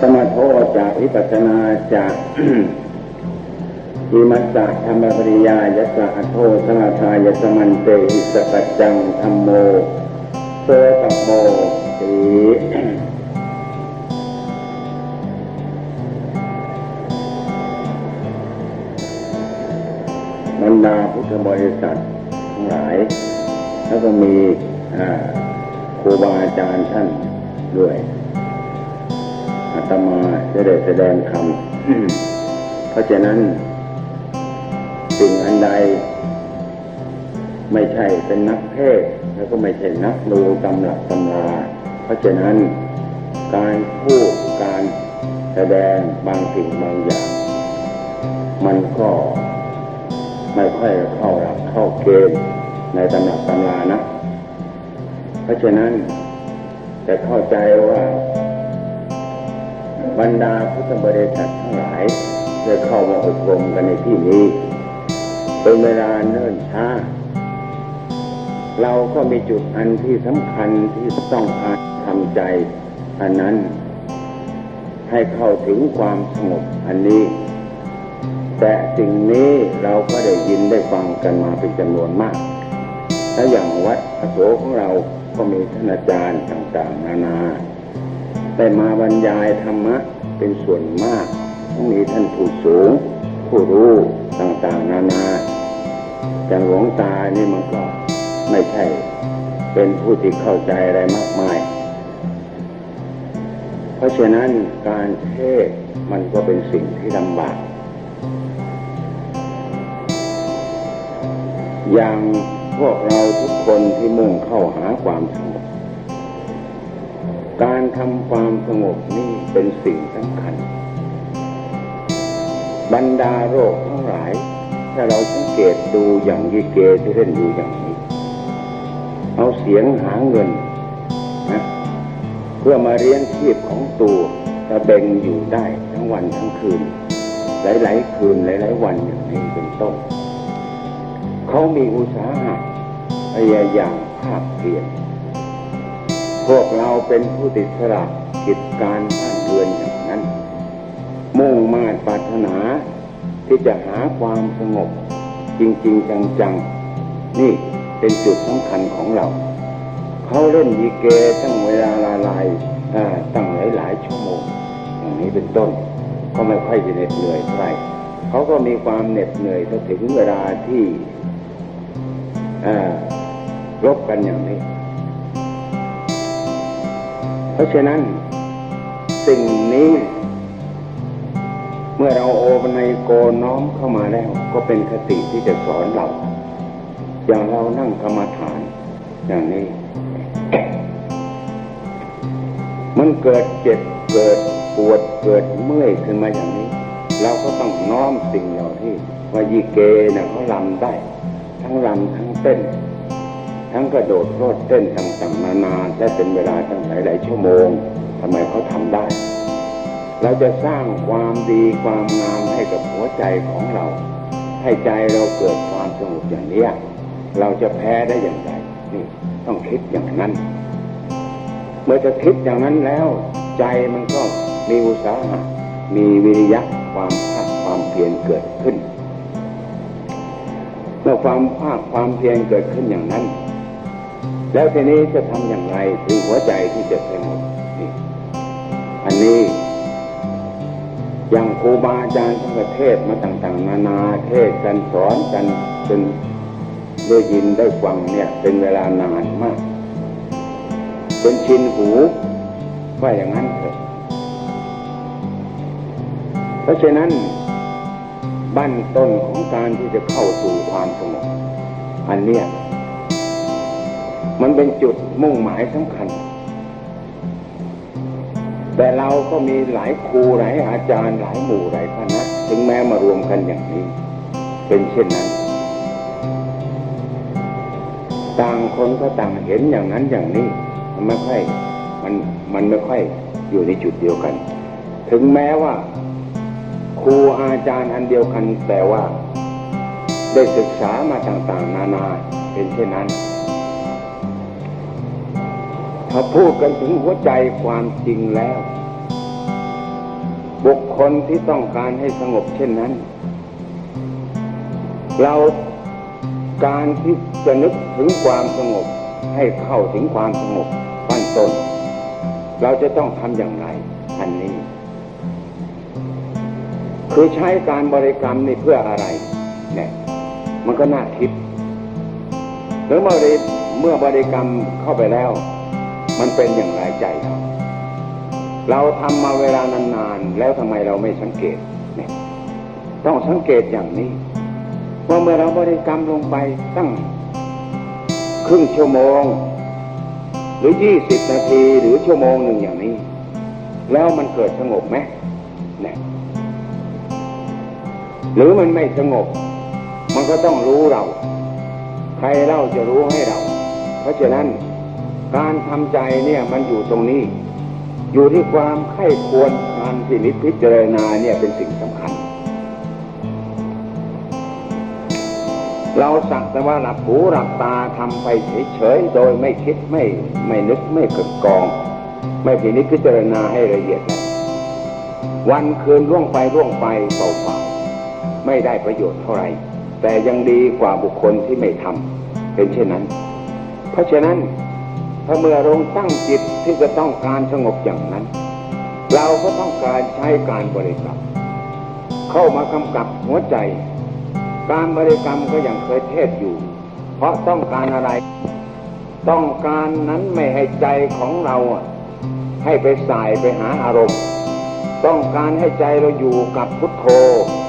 สมาโทจากวิปัสนาจากอิมัสสะธรรมปริยายัสสะโทสมาทายสมันเตหิสกัจจังธรรมโมโสตโมสีบรรดาพุทธบริษัททั้งหลาย แล้วก็มีครูบาอาจารย์ท่านด้วย ตมาจะได้แสดงคำเพราะฉะนั้น สิ่งอันใด ไม่ใช่เป็นนักเทศน์แล้วก็ไม่ใช่นักดูตำหลักตำราเพราะฉะนั้น การพูดการแสดงบางสิ่งบางอย่าง มันก็ไม่ค่อยเข้าหลักเข้าเกณฑ์ในตำหนักตำรานะ เพราะฉะนั้นจะเข้าใจว่า บรรดาพุทธบริษัททั้งหลายได้เข้ามาอบรมกันในที่นี้ เป็นเวลาเนิ่นช้า เราก็มีจุดอันที่สำคัญที่ต้องการทำใจ อันนั้น ให้เข้าถึงความสงบอันนี้ แต่สิ่งนี้เราก็ได้ยินได้ฟังกันมาเป็นจำนวนมากถ้าอย่างวัดอโศกของเราก็มีท่านอาจารย์ต่างๆ นานา ได้มาบรรยายธรรมะเป็นส่วนมากต้องมีท่านผู้สูง ผู้รู้ต่างๆ นานาอย่างหลวงตานี่มันก็ไม่ใช่ เป็นผู้ที่เข้าใจอะไรมากมาย เพราะฉะนั้นการเทศมันก็เป็นสิ่งที่ลำบาก อย่างพวกเราทุกคนที่มุ่งเข้าหาความสงบ การทำความสงบนี่เป็นสิ่งสำคัญ บรรดาโรคทั้งหลาย ถ้าเราสังเกตดูอย่างยีเกที่เล่นอยู่อย่างนี้ เอาเสียงหาเงินนะเพื่อมาเลี้ยงชีพของตัวตะเบ่งอยู่ได้ทั้งวันทั้งคืน หลาย ๆ คืนหลาย ๆ วันอย่างนี้เป็นต้นเขามีอุตสาหะพยายามภาคเพียร พวกเราเป็นผู้ติดสละกิจการบ้านเรือนอย่างนั้น มุ่งมาตรปรารถนาที่จะหาความสงบ จริง ๆ จัง ๆ นี่เป็นจุดสำคัญของเรา เขาเล่นยีเกตั้งเวลาลาลายตั้งหลายๆชั่วโมง อย่างนี้เป็นต้น ก็ไม่ค่อยจะเหน็ดเหนื่อยเท่าไหร่เขาก็มีความเหน็ดเหนื่อยถ้าถึงเวลาที่รบกันอย่างนี้ ราะฉะนั้นสิ่งนี้เมื่อเราโอปนัยโกน้อมเข้ามาแล้ว ก็เป็นคติที่จะสอนเรา อย่างเรานั่งกรรมฐาน อย่างนี้ มันเกิดเจ็บเกิดปวดเกิดเมื่อยขึ้นมาอย่างนี้ เราก็ต้องน้อมสิ่งเหล่าที่ว่ายีเกนี่ยเขาลำได้ ทั้งลำทั้งเต้น ทั้งกระโดดโลดเต้นต่างๆนานาและเป็นเวลาตั้งหลายๆชั่วโมงทำไมเขาทำได้ เราจะสร้างความดีความงามให้กับหัวใจของเรา ให้ใจเราเกิดความสงบอย่างนี้เราจะแพ้ได้อย่างไรนี่ต้องคิดอย่างนั้น เมื่อจะคิดอย่างนั้นแล้ว ใจมันก็มีอุตสาหะมีวิริยะความภาคความเพียรเกิดขึ้นเมื่อความภาคความเพียรเกิดขึ้นอย่างนั้น แล้วทีนี้จะทำอย่างไรถึงหัวใจที่จะสงบนี่อันนี้อย่างครูบาอาจารย์ทั้งประเทศมาต่าง ๆ นานาเทศกันสอนกันจนได้ยินได้ฟังเนี่ย เป็นเวลานานมากเป็นชินหูว่าอย่างนั้นเถอะเพราะฉะนั้นบั้นต้นของการที่จะเข้าสู่ความสงบอันเนี้ย มันเป็นจุดมุ่งหมายสำคัญ แต่เราก็มีหลายครูหลายอาจารย์หลายหมู่หลายคณะถึงแม้มารวมกันอย่างนี้ เป็นเช่นนั้น ต่างคนก็ต่างเห็นอย่างนั้นอย่างนี้ มันไม่ค่อยมันมันไม่ค่อยอยู่ในจุดเดียวกัน ถึงแม้ว่า ครูอาจารย์อันเดียวกันแต่ว่า ได้ศึกษามาต่างๆ นานาเป็นเช่นนั้น ถ้าพูดกันถึงหัวใจความจริงแล้ว บุคคลที่ต้องการให้สงบเช่นนั้น เราการที่จะนึกถึงความสงบให้เข้าถึงความสงบขั้นต้น เราจะต้องทำอย่างไรอันนี้ คือใช้การบริกรรมนี่เพื่ออะไร เนี่ย มันก็น่าคิดหรือเมื่อริเมื่อบริกรรมเข้าไปแล้ว มันเป็นอย่างไรใจเราเราทำมาเวลานานๆแล้วทำไมเราไม่สังเกตเนี่ยต้องสังเกตอย่างนี้ว่าเมื่อเราบริกรรมลงไปตั้งครึ่งชั่วโมง หรือยี่สิบนาทีหรือชั่วโมงหนึ่งอย่างนี้ แล้วมันเกิดสงบไหมเนี่ยหรือมันไม่สงบ มันก็ต้องรู้เรา ใครเล่าจะรู้ให้เรา เพราะฉะนั้น การทำใจเนี่ยมันอยู่ตรงนี้ อยู่ที่ความไข้ควรการพินิจพิจารณาเนี่ยเป็นสิ่งสำคัญ เราสักแต่ว่าหลับหูหลับตาทำไปเฉยๆโดยไม่คิดไม่ไม่นึกไม่เกิดกอง ไม่พินิจพิจารณาให้ละเอียดเลยวันคืนล่วงไปล่วงไปเปล่าๆไม่ได้ประโยชน์เท่าไหร่แต่ยังดีกว่าบุคคลที่ไม่ทำเป็นเช่นนั้น เพราะฉะนั้น ถ้าเมื่อลงตั้งจิตที่จะต้องการสงบอย่างนั้น เราก็ต้องการใช้การบริกรรมเข้ามากำกับหัวใจ การบริกรรมก็ยังเคยเทศอยู่ เพราะต้องการอะไร ต้องการนั้นไม่ให้ใจของเราให้ไปสายไปหาอารมณ์ ต้องการให้ใจเราอยู่กับพุทโธ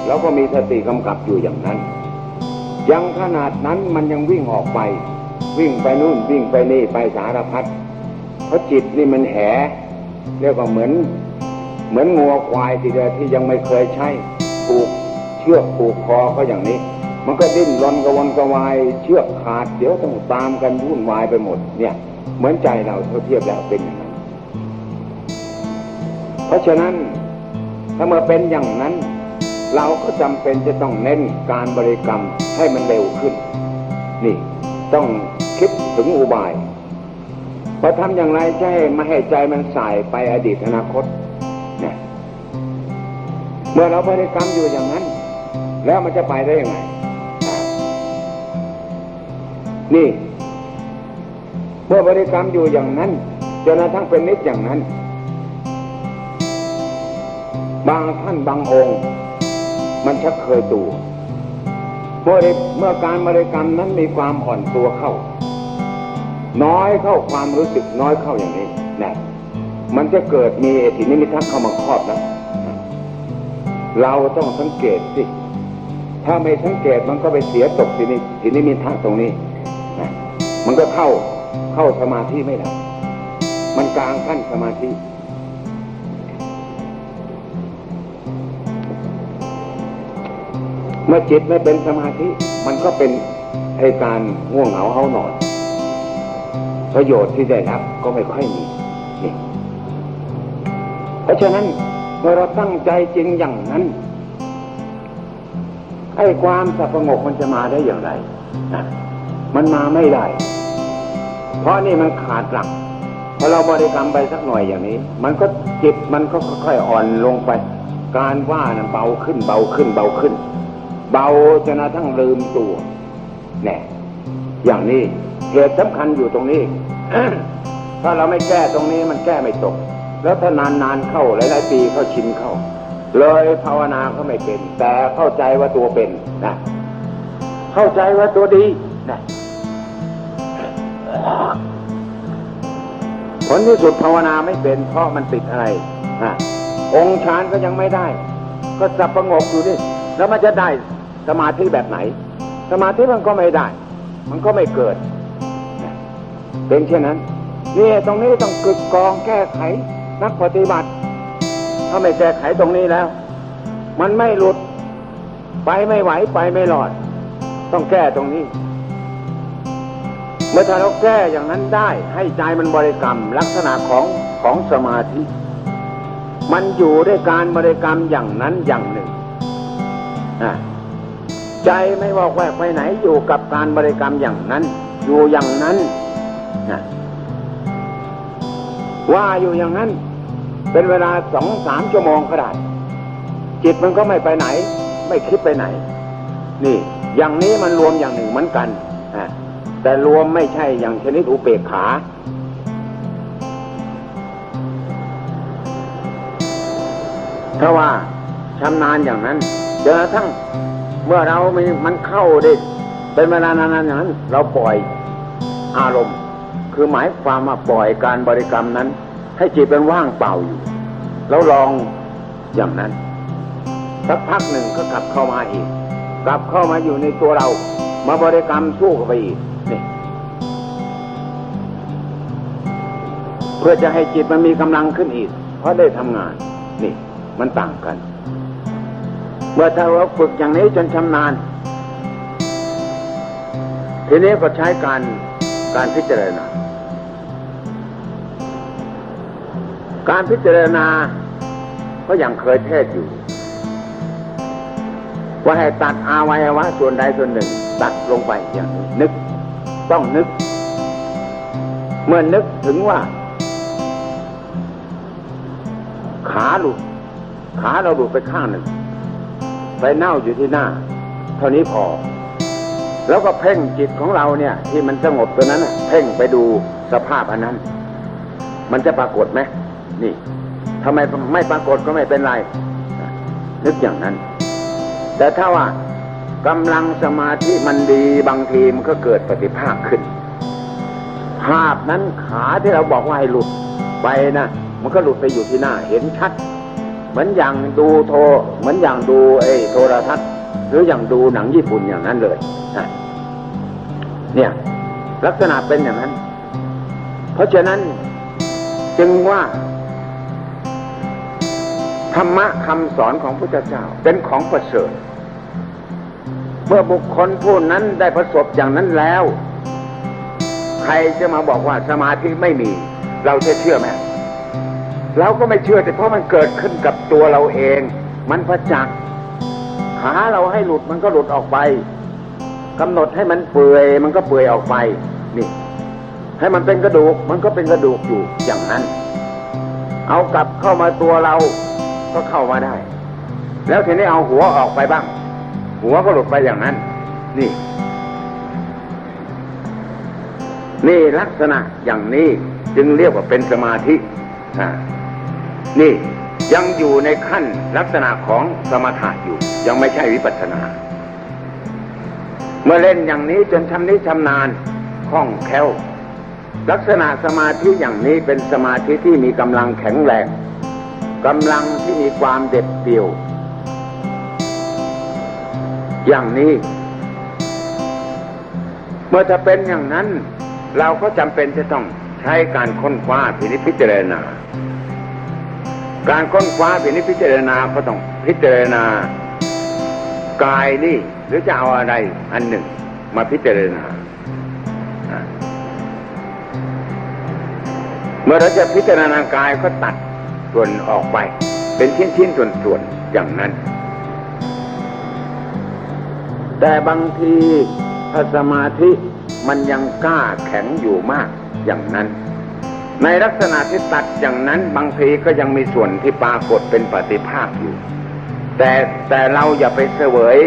แล้วก็มีสติกำกับอยู่อย่างนั้น ยังขนาดนั้นมันยังวิ่งออกไป วิ่งไปนู่นวิ่งไปนี่ไปสารพัดเพราะจิตนี่มันแหเรียกว่าเหมือน เหมือนงัวควายทีเดียวที่ยังไม่เคยใช้ผูกเชือกผูกคอก็อย่างนี้ มันก็ดิ้นรนกระวนกระวาย เชือกขาดเดี๋ยวต้องตามกันวุ่นวายไปหมด เนี่ย เหมือนใจเราเท่าเทียบแล้วเป็นอย่างนั้นเพราะฉะนั้นถ้าเมื่อเป็นอย่างนั้น เราก็จำเป็นจะต้องเน้นการบริกรรมให้มันเร็วขึ้น นี่ต้อง คิดถึงอุบายพอทำอย่างไรจะให้ไม่ให้ใจมันสายไปอดีตอนาคตเนี่ยเมื่อเราบริกรรมอยู่อย่างนั้น แล้วมันจะไปได้ยังไง นี่ เมื่อบริกรรมอยู่อย่างนั้นจนกระทั่งเป็นนิดอย่างนั้น บางท่านบางองค์ มันชักเคยตัวเมื่อเมื่อการบริกรรมนั้นมีความอ่อนตัวเข้า น้อยเข้าความรู้สึกน้อยเข้าอย่างนี้นะมันจะเกิดมีเอตินิมิทักเข้ามาครอบนะ เราต้องสังเกตสิ ถ้าไม่สังเกตมันก็ไปเสียตกทีนี้ทีนี้มีทักตรงนี้นะมันก็เข้าเข้าสมาธิไม่ได้ มันกลางขั้นสมาธิ เมื่อจิตไม่เป็นสมาธิ มันก็เป็นให้การง่วงเหงาเฮานอน ประโยชน์ที่ได้รับก็ไม่ค่อยมีนี่เพราะฉะนั้นเมื่อเราตั้งใจจริงอย่างนั้นไอ้ความสงบมันจะมาได้อย่างไรนะมันมาไม่ได้ เพราะนี่มันขาดหลักพอเราบริกรรมไปสักหน่อยอย่างนี้ มันก็จิตมันก็ค่อยๆอ่อนลงไป การว่านะเบาขึ้นเบาขึ้นเบาขึ้น เบาจนกระทั่งลืมตัวแน่ อย่างนี้เหตุสำคัญอยู่ตรงนี้ ถ้าเราไม่แก้ตรงนี้มันแก้ไม่ตก แล้วถ้านานๆเข้าหลายๆปีเข้าชินเข้า เลยภาวนาก็ไม่เป็น แต่เข้าใจว่าตัวเป็นนะเข้าใจว่าตัวดีนะผลที่สุดภาวนาไม่เป็น เพราะมันติดอะไรนะองค์ฌานก็ยังไม่ได้ ก็สับประงกอยู่นี่แล้วมันจะได้สมาธิแบบไหน สมาธิมันก็ไม่ได้ มันก็ไม่เกิด เป็นเช่นนั้นนี่ตรงนี้ต้องกึกกองแก้ไขนักปฏิบัติ ถ้าไม่แก้ไขตรงนี้แล้ว มันไม่หลุด ไปไม่ไหวไปไม่รอด ต้องแก้ตรงนี้ เมื่อถ้าเราแก้อย่างนั้นได้ ให้ใจมันบริกรรม ลักษณะของของสมาธิ มันอยู่ด้วยการบริกรรมอย่างนั้นอย่างหนึ่งอะ ใจไม่วอกแวกไปไหนอยู่กับการบริกรรมอย่างนั้น อยู่อย่างนั้นนะว่าอยู่อย่างนั้น เป็นเวลาสองสามชั่วโมงก็ได้จิตมันก็ไม่ไปไหน ไม่คิดไปไหน นี่ อย่างนี้มันรวมอย่างหนึ่งเหมือนกันอะแต่รวมไม่ใช่อย่างชนิดอุเบกขาถ้าว่าชำนาญอย่างนั้นเจนกระทั่ง เมื่อเรามีมันเข้าได้เป็นเวลานานๆอย่างนั้น เราปล่อยอารมณ์ คือหมายความว่าปล่อยการบริกรรมนั้น ให้จิตเป็นว่างเปล่าอยู่ แล้วลองอย่างนั้นสักพักหนึ่งก็กลับเข้ามาอีก กลับเข้ามาอยู่ในตัวเรา มาบริกรรมสู้เข้าไปอีกนี่เพื่อจะให้จิตมันมีกำลังขึ้นอีก เพราะได้ทำงาน นี่ มันต่างกัน เมื่อถ้าเราฝึกอย่างนี้จนชำนาญ ทีนี้ก็ใช้การการพิจารณา การพิจารณาก็ยังเคยเทศอยู่ ว่าให้ตัดอาวัยวะส่วนใดส่วนหนึ่ง ตัดลงไปอย่างนี้นึก ต้องนึก เมื่อนึกถึงว่า ขาหลุดขาเราหลุดไปข้างหนึ่ง ไปเน่าอยู่ที่หน้า เท่านี้พอ แล้วก็เพ่งจิตของเราเนี่ย ที่มันสงบตัวนั้นเพ่งไปดูสภาพอันนั้น มันจะปรากฏไหมนี่ทำไมไม่ปรากฏก็ไม่เป็นไร นึกอย่างนั้น แต่ถ้าว่ากำลังสมาธิมันดีบางทีมันก็เกิดปฏิภาคขึ้น ภาพนั้นขาที่เราบอกว่าให้หลุดไปนะมันก็หลุดไปอยู่ที่หน้า เห็นชัด เหมือนอย่างดูโทรเหมือนอย่างดูไอ้โทรทัศน์ หรืออย่างดูหนังญี่ปุ่นอย่างนั้นเลยนะเนี่ย ลักษณะเป็นอย่างนั้น เพราะฉะนั้นจึงว่า ธรรมะคำสอนของพระเจ้าเป็นของประเสริฐเมื่อบุคคลผู้นั้นได้ประสบอย่างนั้นแล้ว ใครจะมาบอกว่าสมาธิไม่มี เราจะเชื่อไหม เราก็ไม่เชื่อแต่เพราะมันเกิดขึ้นกับตัวเราเอง มันประจักษ์ขาเราให้หลุดมันก็หลุดออกไปกำหนดให้มันเปื่อยมันก็เปื่อยออกไปนี่ ให้มันเป็นกระดูกมันก็เป็นกระดูกอยู่อย่างนั้น เอากลับเข้ามาตัวเราก็เข้ามาได้ แล้วทีนี้เอาหัวออกไปบ้าง หัวก็หลุดไปอย่างนั้น นี่ นี่ลักษณะอย่างนี้จึงเรียกว่าเป็นสมาธิอ่า นี่ยังอยู่ในขั้นลักษณะของสมถะอยู่ ยังไม่ใช่วิปัสสนา เมื่อเล่นอย่างนี้จนชำนิชำนาญคล่องแคล่วลักษณะสมาธิอย่างนี้เป็นสมาธิที่มีกำลังแข็งแรงกำลังที่มีความเด็ดเดี่ยว อย่างนี้ เมื่อจะเป็นอย่างนั้น เราก็จำเป็นจะต้องใช้การค้นคว้าพินิจพิจารณา การค้นคว้าพินิจพิจารณาก็ต้องพิจารณากายนี่หรือจะเอาอะไรอันหนึ่งมาพิจารณา เมื่อเราจะพิจารณากายก็ตัดส่วนออกไป เป็นชิ้นชิ้นส่วนส่วนๆอย่างนั้น แต่บางทีถ้าสมาธิมันยังกล้าแข็งอยู่มากอย่างนั้น ในลักษณะที่ตัดอย่างนั้นบางทีก็ยังมีส่วนที่ปรากฏเป็นปฏิภาคอยู่ แต่แต่เราอย่าไปเสวย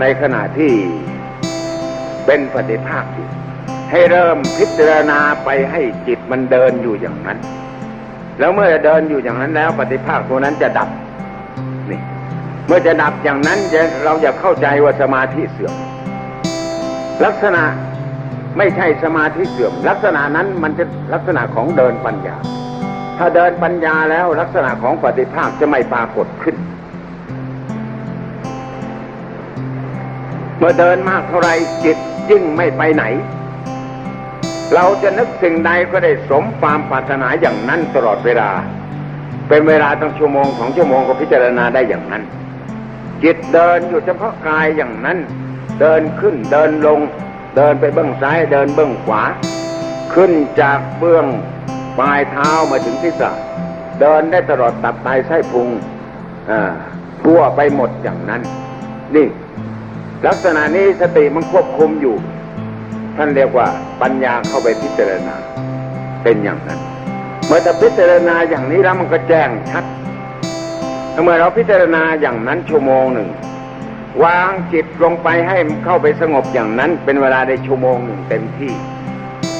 ในขณะที่เป็นปฏิภาคอยู่ ให้เริ่มพิจารณาไปให้จิตมันเดินอยู่อย่างนั้น แล้วเมื่อเดินอยู่อย่างนั้นแล้ว ปฏิภาคตัวนั้นจะดับนี่เมื่อจะดับอย่างนั้นเราอย่าเข้าใจว่าสมาธิเสื่อมลักษณะ ไม่ใช่สมาธิเสื่อม ลักษณะนั้นมันจะลักษณะของเดินปัญญา ถ้าเดินปัญญาแล้วลักษณะของปฏิภาคจะไม่ปรากฏขึ้น เมื่อเดินมากเท่าไรจิตยิ่งไม่ไปไหน เราจะนึกสิ่งใดก็ได้สมความปรารถนาอย่างนั้นตลอดเวลา เป็นเวลาตั้งชั่วโมงสองชั่วโมงก็พิจารณาได้อย่างนั้น จิตเดินอยู่เฉพาะกายอย่างนั้น เดินขึ้นเดินลง เดินไปเบื้องซ้ายเดินเบื้องขวา ขึ้นจากเบื้องปลายเท้ามาถึงที่ศีรษะเดินได้ตลอดตับไตไส้พุงอ่าทั่วไปหมดอย่างนั้น นี่ ลักษณะนี้สติมันควบคุมอยู่ ท่านเรียกว่าปัญญาเข้าไปพิจารณา เป็นอย่างนั้น เมื่อจะพิจารณาอย่างนี้แล้วมันก็แจ้งชัดเมื่อเราพิจารณาอย่างนั้นชั่วโมงหนึ่ง วางจิตลงไปให้มันเข้าไปสงบอย่างนั้น เป็นเวลาได้ชั่วโมงหนึ่งเต็มที่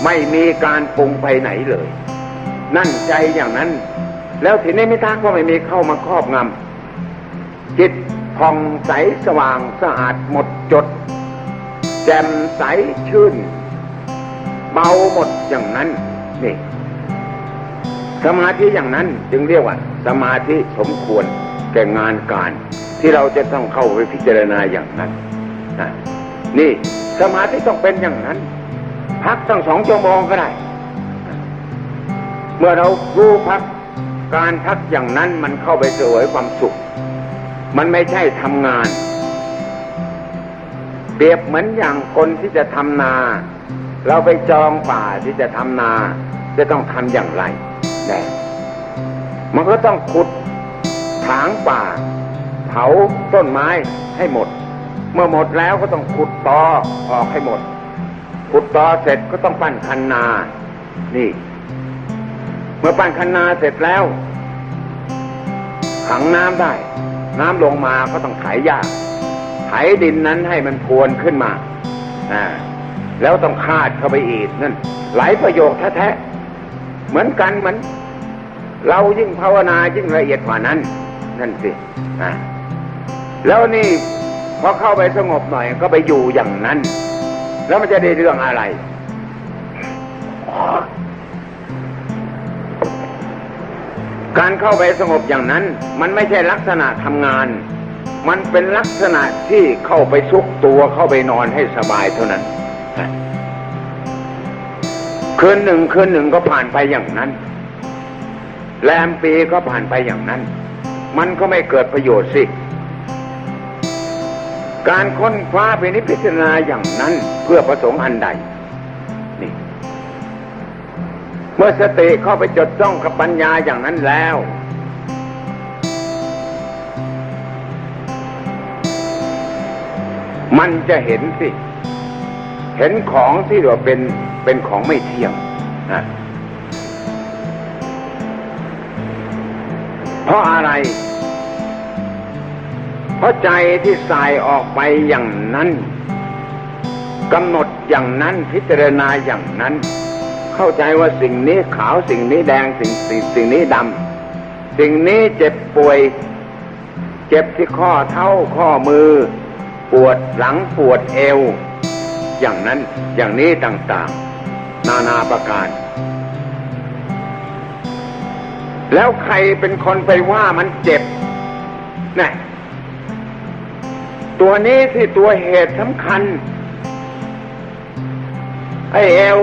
ไม่มีการปรุงไปไหนเลย นั่นใจอย่างนั้น แล้วทีนี้ไม่ทักว่าไม่มีเข้ามาครอบงำจิตผ่องใสสว่างสะอาดหมดจด แจ่มใสชื่นเบาหมดอย่างนั้นนี่สมาธิอย่างนั้นจึงเรียกว่า สมาธิสมควรแก่งานการ ที่เราจะต้องเข้าไปพิจารณาอย่างนั้นนะนี่สมาธิต้องเป็นอย่างนั้น พักตั้งสองชั่วโมงก็ได้ เมื่อเรารู้พักการพักอย่างนั้นมันเข้าไปเสวยความสุข มันไม่ใช่ทำงาน เปรียบเหมือนอย่างคนที่จะทำนา เราไปจองป่าที่จะทำนา จะต้องทำอย่างไรแน่มันก็ต้องขุดถางป่า เผาต้นไม้ให้หมด เมื่อหมดแล้วก็ต้องขุดตอออกให้หมด ขุดตอเสร็จก็ต้องปั้นคันนา นี่ เมื่อปั้นคันนาเสร็จแล้ว ขังน้ำได้ น้ำลงมาก็ต้องไถหญ้าไถดินนั้นให้มันพรวนขึ้นมาอ่าแล้วต้องคาดเข้าไปอีกนั่นหลายประโยคแท้ๆเหมือนกันเหมือนเรายิ่งภาวนายิ่งละเอียดกว่านั้น นั่นสิอ่า แล้วนี่พอเข้าไปสงบหน่อยก็ไปอยู่อย่างนั้น แล้วมันจะได้เรื่องอะไร การเข้าไปสงบอย่างนั้น มันไม่ใช่ลักษณะทำงาน มันเป็นลักษณะที่เข้าไปซุกตัวเข้าไปนอนให้สบายเท่านั้นคืนหนึ่งคืนหนึ่งก็ผ่านไปอย่างนั้น แรมปีก็ผ่านไปอย่างนั้น มันก็ไม่เกิดประโยชน์สิ การค้นคว้าไปนิพพิจารณาอย่างนั้นเพื่อประสงค์อันใดนี่เมื่อสติเข้าไปจดจ้องกับปัญญาอย่างนั้นแล้ว มันจะเห็นสิ เห็นของที่ว่าเป็นเป็นของไม่เที่ยงนะเพราะอะไร เพราะใจที่สายออกไปอย่างนั้นกำหนดอย่างนั้นพิจารณาอย่างนั้น เข้าใจว่าสิ่งนี้ขาวสิ่งนี้แดงสิ่งสิ่งสิ่งนี้ดำสิ่งนี้เจ็บป่วย เจ็บที่ข้อเท้าข้อมือ ปวดหลังปวดเอว อย่างนั้นอย่างนี้ต่างๆ นานาประการ แล้วใครเป็นคนไปว่ามันเจ็บนะ ตัวนี้ที่ตัวเหตุสำคัญ ไอเอว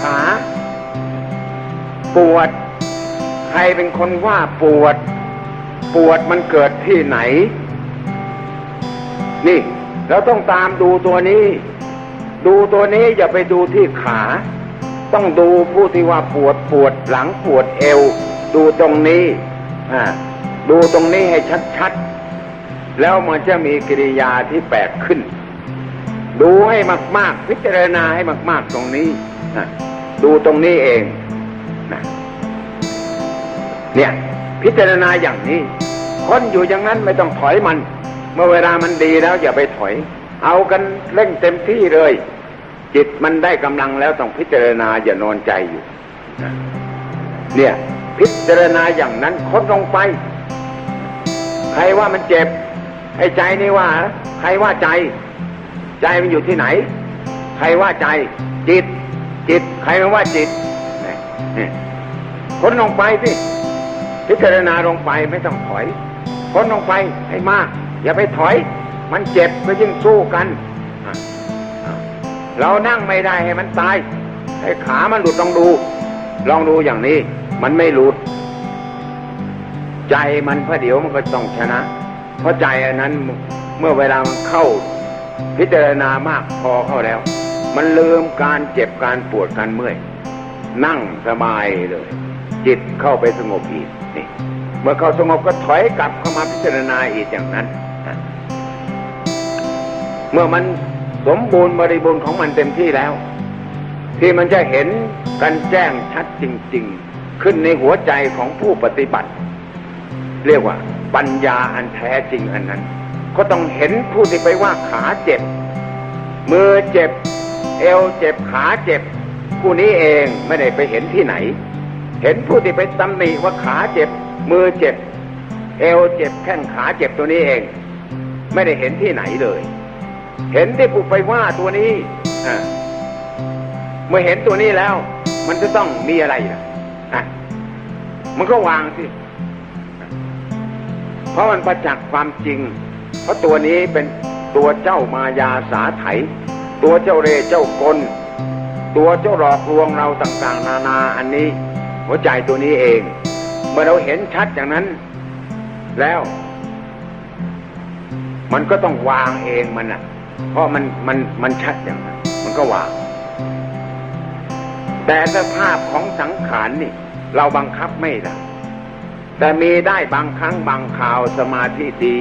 ขา ปวด ใครเป็นคนว่าปวด ปวดมันเกิดที่ไหน นี่ เราต้องตามดูตัวนี้ ดูตัวนี้อย่าไปดูที่ขา ต้องดูผู้ที่ว่าปวดปวดหลังปวดเอว ดูตรงนี้ อ่า ดูตรงนี้ให้ชัดๆ แล้วมันจะมีกิริยาที่แปลกขึ้น ดูให้มาก ๆ พิจารณาให้มาก ๆ ตรงนี้นะดูตรงนี้เองนะเนี่ย พิจารณาอย่างนี้คนอยู่อย่างนั้นไม่ต้องถอยมัน เมื่อเวลามันดีแล้วอย่าไปถอย เอากันเร่งเต็มที่เลย จิตมันได้กำลังแล้วต้องพิจารณาอย่านอนใจอยู่เนี่ย พิจารณาอย่างนั้นคดลงไป ใครว่ามันเจ็บ ไอ้ใจนี่ว่า ใครว่าใจ ใจมันอยู่ที่ไหน ใครว่าใจ จิต จิต ใครมันว่าจิตนี่นี่คนลงไปสิพิจารณาลงไปไม่ต้องถอยคนลงไปให้มาก อย่าไปถอย มันเจ็บก็ยิ่งสู้กันเรานั่งไม่ได้ให้มันตายให้ขามันหลุดลองดู ลองดูอย่างนี้ มันไม่หลุด ใจมันพระเดี๋ยวมันก็ต้องชนะ เพราะใจอันนั้นเมื่อเวลามันเข้าพิจารณามากพอเข้าแล้ว มันลืมการเจ็บการปวดการเมื่อย นั่งสบายเลย จิตเข้าไปสงบอีกนี่เมื่อเข้าสงบก็ถอยกลับเข้ามาพิจารณาอีกอย่างนั้น เมื่อมันสมบูรณ์บริบูรณ์ของมันเต็มที่แล้ว ที่มันจะเห็นกันแจ้งชัดจริง ๆ ขึ้นในหัวใจของผู้ปฏิบัติ เรียกว่า ปัญญาอันแท้จริงอันนั้น ก็ต้องเห็นผู้ที่ไปว่าขาเจ็บ มือเจ็บ เอวเจ็บขาเจ็บ ผู้นี้เองไม่ได้ไปเห็นที่ไหน เห็นผู้ที่ไปตำหนิว่าขาเจ็บ มือเจ็บ เอวเจ็บแข้งขาเจ็บตัวนี้เอง ไม่ได้เห็นที่ไหนเลย เห็นที่ผู้ไปว่าตัวนี้อะเมื่อเห็นตัวนี้แล้ว มันจะต้องมีอะไรล่ะอะมันก็วางสิ เพราะมันประจักษ์ความจริง เพราะตัวนี้เป็นตัวเจ้ามายาสาไถ ตัวเจ้าเรเจ้ากล ตัวเจ้าหลอกลวงเราต่างๆ นานาอันนี้ หัวใจตัวนี้เอง เมื่อเราเห็นชัดอย่างนั้น แล้ว มันก็ต้องวางเองมันอะ เพราะมันมันมันชัดอย่างนั้น มันก็วาง แต่สภาพของสังขารนี่ เราบังคับไม่ได้ แต่มีได้บางครั้งบางคราวสมาธิดี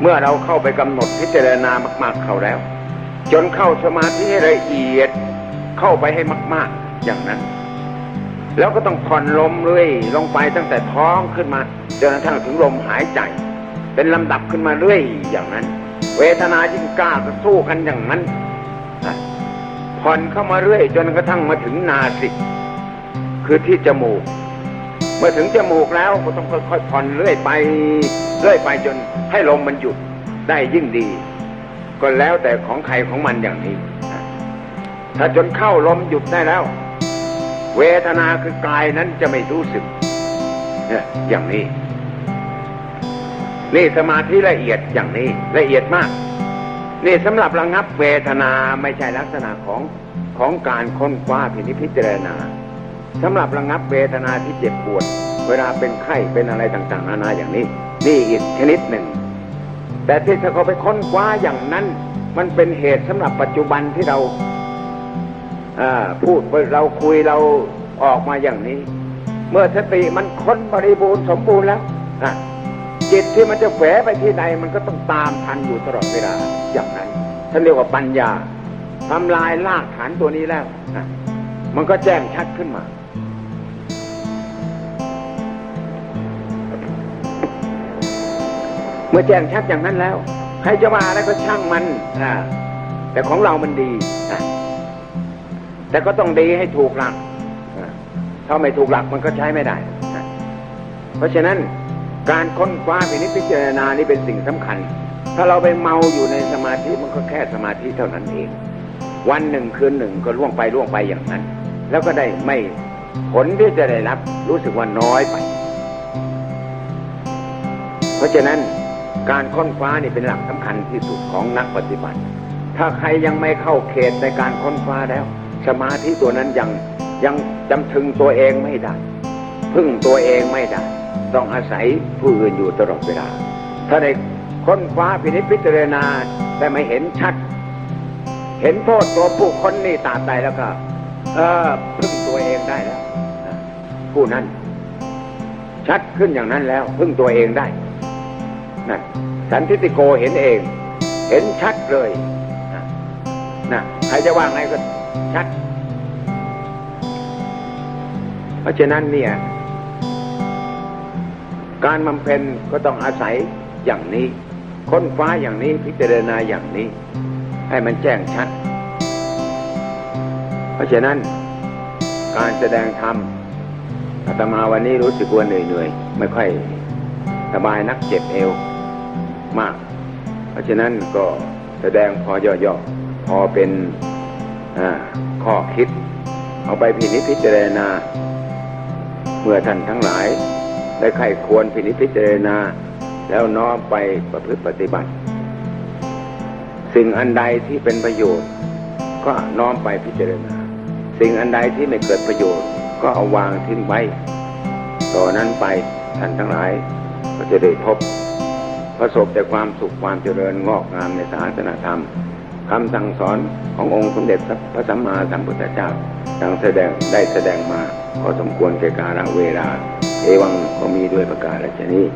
เมื่อเราเข้าไปกำหนดพิจารณามาก ๆเข้าแล้ว จนเข้าสมาธิให้ละเอียดเข้าไปให้มาก ๆ อย่างนั้น แล้วก็ต้องผ่อนลมเรื่อยลงไปตั้งแต่ท้องขึ้นมาจนกระทั่งถึงลมหายใจ เป็นลำดับขึ้นมาเรื่อยอย่างนั้น เวทนายิ่งกล้าก็สู้กันอย่างนั้นผ่อนเข้ามาเรื่อยจนกระทั่งมาถึงนาสิกคือที่จมูก เมื่อถึงจมูกแล้วก็ต้องค่อยๆผ่อนเรื่อยไปเรื่อยไปจนให้ลมมันหยุดได้ยิ่งดี ก็แล้วแต่ของใครของมันอย่างนี้ ถ้าจนเข้าลมหยุดได้แล้ว เวทนาคือกายนั้นจะไม่รู้สึกเนี่ยอย่างนี้ นี่สมาธิละเอียดอย่างนี้ละเอียดมาก นี่สำหรับระงับเวทนาไม่ใช่ลักษณะของของการค้นคว้าพินิจพิจารณา สำหรับระงับเวทนาที่เจ็บปวด เวลาเป็นไข้เป็นอะไรต่างๆ นานาอย่างนี้ นี่อีกชนิดหนึ่ง แต่ที่ถ้าเขาไปค้นคว้าอย่างนั้น มันเป็นเหตุสำหรับปัจจุบันที่เราพูดเราคุยเราออกมาอย่างนี้ เมื่อสติมันค้นบริบูรณ์สมบูรณ์แล้วอะจิตที่มันจะแฝงไปที่ใดมันก็ต้องตามทันอยู่ตลอดเวลาอย่างนั้นท่านเรียกว่าปัญญาทำลายรากฐานตัวนี้แล้วอะมันก็แจ้งชัดขึ้นมา เมื่อแจ้งชัดอย่างนั้นแล้ว ใครจะมาอะไรก็ช่างมันอ่าแต่ของเรามันดีอะแต่ก็ต้องดีให้ถูกหลักอะถ้าไม่ถูกหลักมันก็ใช้ไม่ได้อะเพราะฉะนั้นการค้นคว้าพินิจพิจารณานี่เป็นสิ่งสำคัญ ถ้าเราไปเมาอยู่ในสมาธิมันก็แค่สมาธิเท่านั้นเอง วันหนึ่งคืนหนึ่งก็ล่วงไปล่วงไปอย่างนั้น แล้วก็ได้ไม่ผลที่จะได้รับ รู้สึกว่าน้อยไป เพราะฉะนั้น การค้นคว้านี่เป็นหลักสำคัญที่สุดของนักปฏิบัติ ถ้าใครยังไม่เข้าเขตในการค้นคว้าแล้ว สมาธิตัวนั้นยังยังจำถึงตัวเองไม่ได้ พึ่งตัวเองไม่ได้ ต้องอาศัยผู้อื่นอยู่ตลอดเวลา ถ้าได้ค้นคว้าพินิจพิจารณาแต่ไม่เห็นชัด เห็นโทษตัวผู้คนนี่ตาใจแล้วก็ เออพึ่งตัวเองได้แล้วผู้นั้นชัดขึ้นอย่างนั้นแล้ว พึ่งตัวเองได้ นะสันทิติโกเห็นเอง เห็นชัดเลยนะนะใครจะว่าไงก็ชัด เพราะฉะนั้นเนี่ย การบำเพ็ญก็ต้องอาศัยอย่างนี้ ค้นฟ้าอย่างนี้พิจารณาอย่างนี้ ให้มันแจ้งชัด เพราะฉะนั้นการแสดงธรรมอาตมาวันนี้รู้สึกว่าเหนื่อยๆ ไม่ค่อยสบายนักเจ็บเอว มาก เพราะฉะนั้นก็แสดงพอย่อๆพอเป็นข้อคิด เอาไปพินิจพิจารณา เมื่อท่านทั้งหลาย ได้ไข้ควรพินิจพิจารณา แล้วน้อมไปประพฤติปฏิบัติ สิ่งอันใดที่เป็นประโยชน์ ก็น้อมไปพิจารณา สิ่งอันใดที่ไม่เกิดประโยชน์ ก็เอาวางทิ้งไว้ ต่อนนั้นไปท่านทั้งหลายก็จะได้พบ ประสบแต่ความสุขความเจริญงอกงามในศาสนาธรรมคำสั่งสอนขององค์สมเด็จพระสัมมาสัมพุทธเจ้าดังแสดงได้แสดงมาก็สมควรแก่กาลเวลา เอวังก็มีด้วยประกาศชนี้